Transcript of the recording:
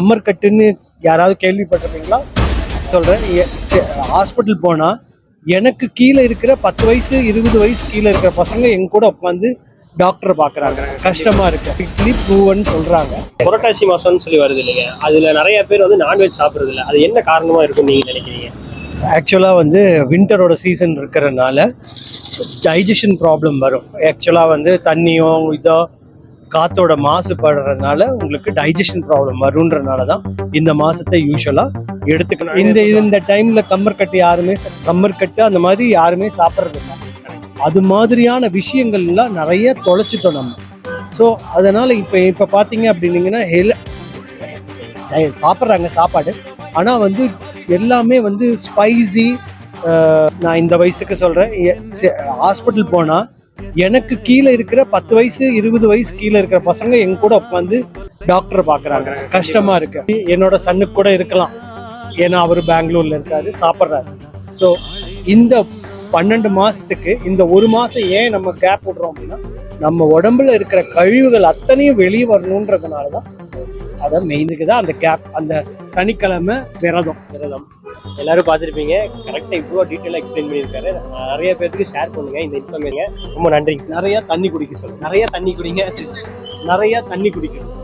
Summer கட்டுன்னு யாராவது கேள்விப்பட்டிருப்பீங்களா? சொல்கிறேன் ஹாஸ்பிட்டல் போனால் எனக்கு கீழே இருக்கிற பத்து வயசு இருபது வயசு கீழே இருக்கிற பசங்க எங்க கூட உட்காந்து டாக்டரை பார்க்குறாங்க. கஷ்டமா இருக்கு. இட்லி ப்ரூவன் சொல்றாங்க. புரட்டாசி மாசம்னு சொல்லி வருது இல்லைங்க. அதுல நிறைய பேர் வந்து நான்வெஜ் சாப்பிடுறது இல்ல. அது என்ன காரணமா இருக்கும்னு நீங்க நினைக்கிறீங்க? ஆக்சுவலாக வந்து வின்டரோட சீசன் இருக்கிறனால டைஜஷன் ப்ராப்ளம் வரும். ஆக்சுவலாக வந்து தண்ணியோ இதோ காத்தோட மாசுபடுறதுனால உங்களுக்கு டைஜஷன் ப்ராப்ளம் வரும்ன்றனால தான் இந்த மாசத்தை யூஸ்வலா எடுத்துக்கணும். இந்த இந்த டைம்ல கம்மர்கட்டு யாருமே கம்மர் கட்டு அந்த மாதிரி யாருமே சாப்பிட்றது இல்லை. அது மாதிரியான விஷயங்கள்லாம் நிறைய தொலைச்சிட்டோம் நம்ம. ஸோ அதனால இப்போ இப்போ பார்த்தீங்க அப்படின்னீங்கன்னா ஹெல் சாப்பிட்றாங்க சாப்பாடு. ஆனால் வந்து எல்லாமே வந்து ஸ்பைசி நான் இந்த வயசுக்கு சொல்கிறேன் ஹாஸ்பிட்டல் போனால் எனக்கு கீழே இருக்கிற பத்து வயசு இருபது வயசு கீழே இருக்கிற பசங்க எங்க கூட உட்காந்து டாக்டர் பார்க்குறாங்க. கஷ்டமா இருக்கு. என்னோட சன்னுக்கு கூட இருக்கலாம். ஏன்னா அவர் பெங்களூர்ல இருக்காரு சாப்பிட்றாரு. ஸோ இந்த பன்னெண்டு மாசத்துக்கு இந்த ஒரு மாசம் ஏன் நம்ம கேப் விடுறோம் அப்படின்னா நம்ம உடம்புல இருக்கிற கழிவுகள் அத்தனையும் வெளியே வரணுன்றதுனால தான் அதை மெயினுக்கு தான் அந்த கேப் அந்த சனிக்கிழமை விரதம். விரதம். எல்லாரும் பார்த்துருப்பீங்க. கரெக்டாக இவ்வளோ டீட்டெயிலாக எக்ஸ்பிளைன் பண்ணியிருக்காரு. நிறைய பேருக்கு ஷேர் பண்ணுங்க இந்த இன்ஃபர்மேஷன் ரொம்ப நன்றிங்க நிறைய தண்ணி குடிக்க சொல்லுங்க. நிறைய தண்ணி குடிங்க. நிறைய தண்ணி குடிக்கணும்.